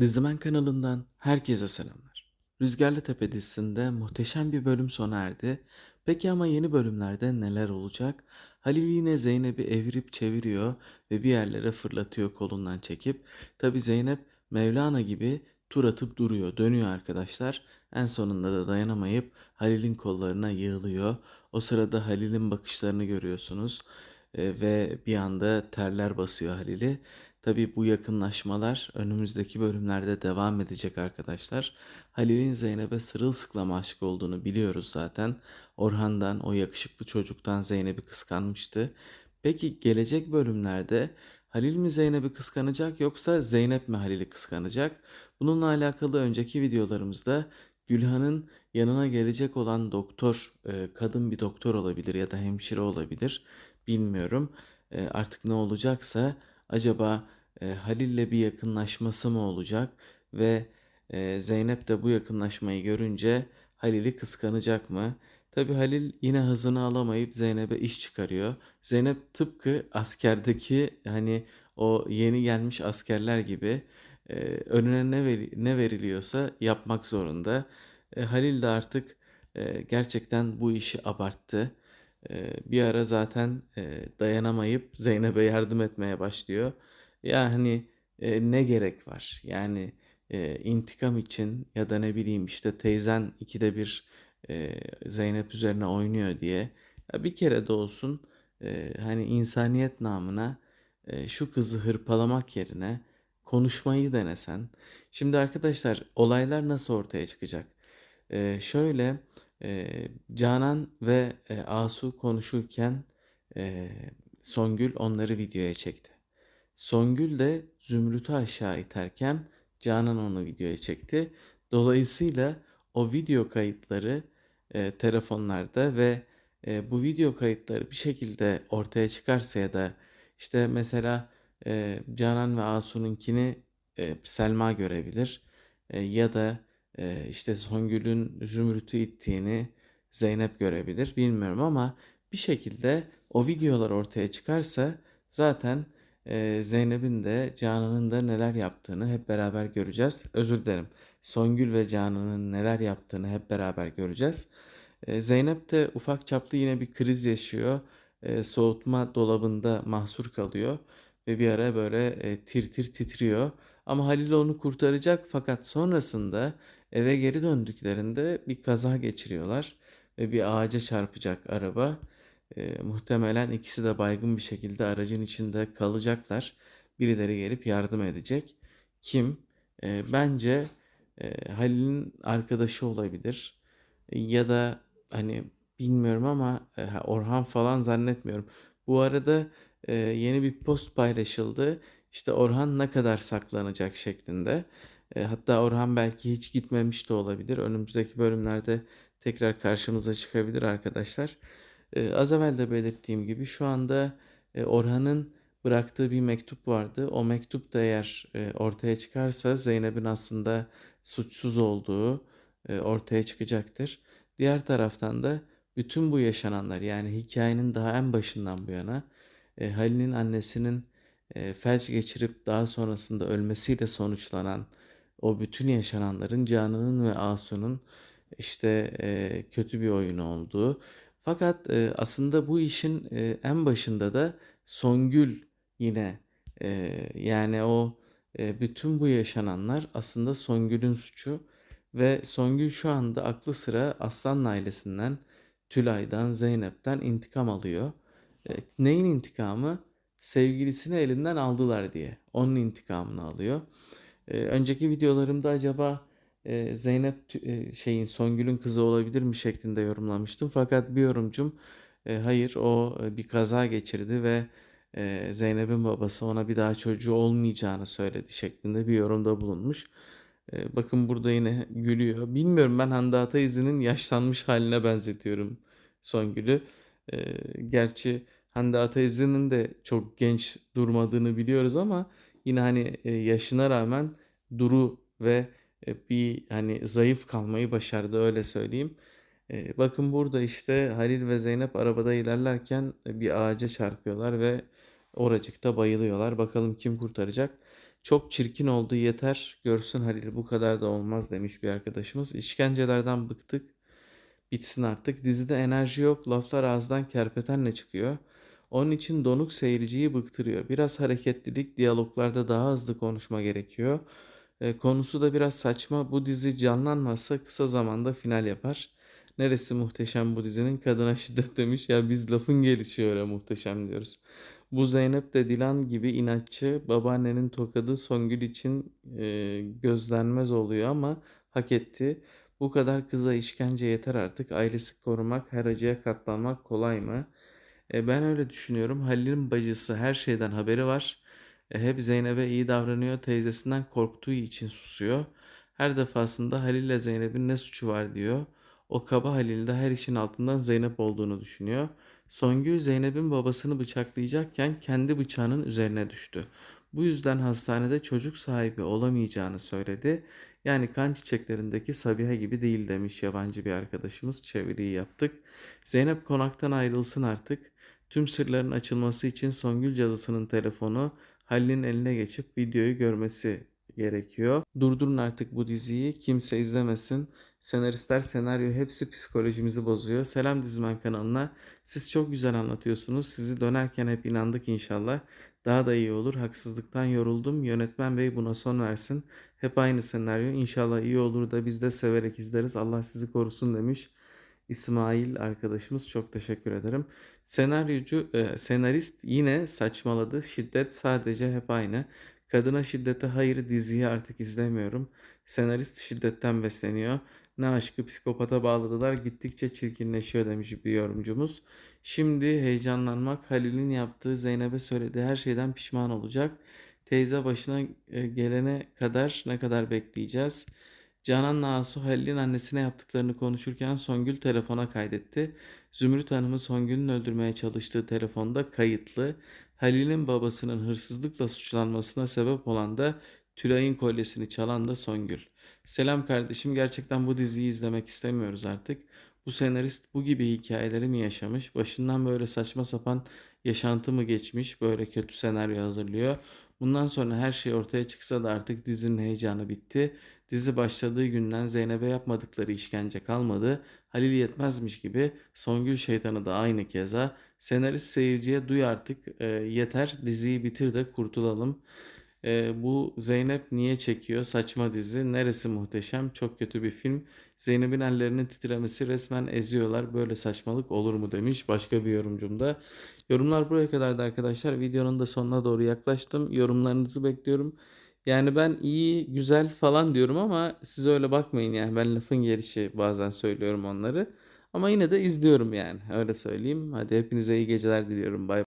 Dizimen kanalından herkese selamlar. Rüzgarlı Tepe dizisinde muhteşem bir bölüm sona erdi. Peki ama yeni bölümlerde neler olacak? Halil yine Zeynep'i evirip çeviriyor ve bir yerlere fırlatıyor kolundan çekip. Tabi Zeynep Mevlana gibi tur atıp duruyor, dönüyor arkadaşlar. En sonunda da dayanamayıp Halil'in kollarına yığılıyor. O sırada Halil'in bakışlarını görüyorsunuz. E, ve bir anda terler basıyor Halil'i. Tabii bu yakınlaşmalar önümüzdeki bölümlerde devam edecek arkadaşlar. Halil'in Zeynep'e sırılsıklam aşık olduğunu biliyoruz zaten. Orhan'dan, o yakışıklı çocuktan Zeynep'i kıskanmıştı. Peki gelecek bölümlerde Halil mi Zeynep'i kıskanacak yoksa Zeynep mi Halil'i kıskanacak? Bununla alakalı önceki videolarımızda Gülhan'ın yanına gelecek olan doktor, e, kadın bir doktor olabilir ya da hemşire olabilir. Bilmiyorum. E, artık ne olacaksa acaba e, Halil'le bir yakınlaşması mı olacak ve e, Zeynep de bu yakınlaşmayı görünce Halil'i kıskanacak mı? Tabii Halil yine hızını alamayıp Zeynep'e iş çıkarıyor. Zeynep tıpkı askerdeki hani o yeni gelmiş askerler gibi e, önüne ne, veri- ne veriliyorsa yapmak zorunda. E, Halil de artık e, gerçekten bu işi abarttı. E, bir ara zaten e, dayanamayıp Zeynep'e yardım etmeye başlıyor. Ya hani e, ne gerek var? Yani e, intikam için ya da ne bileyim işte teyzen ikide bir Zeynep üzerine oynuyor diye bir kere de olsun hani insaniyet namına şu kızı hırpalamak yerine konuşmayı denesen. Şimdi arkadaşlar olaylar nasıl ortaya çıkacak? Şöyle e, Canan ve e, Asu konuşurken e, Songül onları videoya çekti. Songül de Zümrüt'ü aşağı iterken Canan onu videoya çekti. Dolayısıyla o video kayıtları e, telefonlarda ve e, bu video kayıtları bir şekilde ortaya çıkarsa ya da işte mesela e, Canan ve Asu'nunkini e, Selma görebilir E, ya da e, işte Songül'ün Zümrüt'ü ittiğini Zeynep görebilir bilmiyorum ama bir şekilde o videolar ortaya çıkarsa zaten Zeynep'in de Canan'ın da neler yaptığını hep beraber göreceğiz. Özür dilerim. Songül ve Canan'ın neler yaptığını hep beraber göreceğiz. Zeynep de ufak çaplı yine bir kriz yaşıyor. Soğutma dolabında mahsur kalıyor ve bir ara böyle tir tir titriyor. Ama Halil onu kurtaracak fakat sonrasında eve geri döndüklerinde bir kaza geçiriyorlar ve bir ağaca çarpacak araba. E, muhtemelen ikisi de baygın bir şekilde aracın içinde kalacaklar. Birileri gelip yardım edecek. Kim? E, bence e, Halil'in arkadaşı olabilir. Ya da hani bilmiyorum ama e, Orhan falan zannetmiyorum. Bu arada e, yeni bir post paylaşıldı. İşte Orhan ne kadar saklanacak şeklinde. E, hatta Orhan belki hiç gitmemiş de olabilir. Önümüzdeki bölümlerde tekrar karşımıza çıkabilir arkadaşlar. Ee, az evvel de belirttiğim gibi şu anda e, Orhan'ın bıraktığı bir mektup vardı. O mektup da eğer e, ortaya çıkarsa Zeynep'in aslında suçsuz olduğu e, ortaya çıkacaktır. Diğer taraftan da bütün bu yaşananlar yani hikayenin daha en başından bu yana e, Halil'in annesinin e, felç geçirip daha sonrasında ölmesiyle sonuçlanan o bütün yaşananların Canan'ın ve Asu'nun işte e, kötü bir oyun olduğu fakat e, aslında bu işin e, en başında da Songül yine e, yani o e, bütün bu yaşananlar aslında Songül'ün suçu ve Songül şu anda aklı sıra Aslan ailesinden Tülay'dan Zeynep'ten intikam alıyor. E, neyin intikamı? Sevgilisini elinden aldılar diye. Onun intikamını alıyor. E, önceki videolarımda acaba e, Zeynep e, şeyin Songül'ün kızı olabilir mi şeklinde yorumlamıştım. Fakat bir yorumcum e, hayır o e, bir kaza geçirdi ve e, Zeynep'in babası ona bir daha çocuğu olmayacağını söyledi şeklinde bir yorumda bulunmuş. E, bakın burada yine gülüyor. Bilmiyorum ben Hande Ataizli'nin yaşlanmış haline benzetiyorum Songül'ü. E, gerçi Hande Ataizli'nin de çok genç durmadığını biliyoruz ama yine hani e, yaşına rağmen duru ve e, bir hani zayıf kalmayı başardı öyle söyleyeyim. E, bakın burada işte Halil ve Zeynep arabada ilerlerken bir ağaca çarpıyorlar ve oracıkta bayılıyorlar. Bakalım kim kurtaracak. Çok çirkin oldu yeter. Görsün Halil bu kadar da olmaz demiş bir arkadaşımız. İşkencelerden bıktık. Bitsin artık. Dizide enerji yok. Laflar ağızdan kerpetenle çıkıyor. Onun için donuk seyirciyi bıktırıyor. Biraz hareketlilik, diyaloglarda daha hızlı konuşma gerekiyor. E, konusu da biraz saçma. Bu dizi canlanmazsa kısa zamanda final yapar. Neresi muhteşem bu dizinin? Kadına şiddet demiş. Ya biz lafın gelişi öyle muhteşem diyoruz. Bu Zeynep de Dilan gibi inatçı. Babaannenin tokadı Songül için e, gözlenmez oluyor ama hak etti. Bu kadar kıza işkence yeter artık. Ailesi korumak, her acıya katlanmak kolay mı? E, ben öyle düşünüyorum. Halil'in bacısı her şeyden haberi var. E, hep Zeynep'e iyi davranıyor. Teyzesinden korktuğu için susuyor. Her defasında Halil ile Zeynep'in ne suçu var diyor. O kaba Halil de her işin altından Zeynep olduğunu düşünüyor. Songül Zeynep'in babasını bıçaklayacakken kendi bıçağının üzerine düştü. Bu yüzden hastanede çocuk sahibi olamayacağını söyledi. Yani kan çiçeklerindeki Sabiha gibi değil demiş yabancı bir arkadaşımız. Çeviriyi yaptık. Zeynep konaktan ayrılsın artık. Tüm sırların açılması için Songül cadısının telefonu Halil'in eline geçip videoyu görmesi gerekiyor. Durdurun artık bu diziyi. Kimse izlemesin. Senaristler, senaryo hepsi psikolojimizi bozuyor. Selam Dizmen kanalına. Siz çok güzel anlatıyorsunuz. Sizi dönerken hep inandık inşallah. Daha da iyi olur. Haksızlıktan yoruldum. Yönetmen bey buna son versin. Hep aynı senaryo. İnşallah iyi olur da biz de severek izleriz. Allah sizi korusun demiş. İsmail arkadaşımız çok teşekkür ederim. Senaryocu, e, senarist yine saçmaladı. Şiddet sadece hep aynı. Kadına şiddete hayır diziyi artık izlemiyorum. Senarist şiddetten besleniyor. Ne aşkı psikopata bağladılar gittikçe çirkinleşiyor demiş bir yorumcumuz. Şimdi heyecanlanmak Halil'in yaptığı Zeynep'e söylediği her şeyden pişman olacak. Teyze başına e, gelene kadar ne kadar bekleyeceğiz? Canan'la Asu Halil'in annesine yaptıklarını konuşurken Songül telefona kaydetti. Zümrüt Hanım'ı Songül'ün öldürmeye çalıştığı telefonda kayıtlı. Halil'in babasının hırsızlıkla suçlanmasına sebep olan da Tülay'ın kolyesini çalan da Songül. Selam kardeşim gerçekten bu diziyi izlemek istemiyoruz artık. Bu senarist bu gibi hikayeleri mi yaşamış? Başından böyle saçma sapan yaşantı mı geçmiş? Böyle kötü senaryo hazırlıyor. Bundan sonra her şey ortaya çıksa da artık dizinin heyecanı bitti. Dizi başladığı günden Zeynep'e yapmadıkları işkence kalmadı. Halil yetmezmiş gibi Songül şeytanı da aynı keza. Senarist seyirciye duy artık e, yeter diziyi bitir de kurtulalım. E, bu Zeynep niye çekiyor? Saçma dizi. Neresi muhteşem? Çok kötü bir film. Zeynep'in ellerinin titremesi resmen eziyorlar. Böyle saçmalık olur mu demiş başka bir yorumcum da. Yorumlar buraya kadardı arkadaşlar. Videonun da sonuna doğru yaklaştım. Yorumlarınızı bekliyorum. Yani ben iyi, güzel falan diyorum ama siz öyle bakmayın yani. Ben lafın gelişi bazen söylüyorum onları. Ama yine de izliyorum yani. Öyle söyleyeyim. Hadi hepinize iyi geceler diliyorum. Bay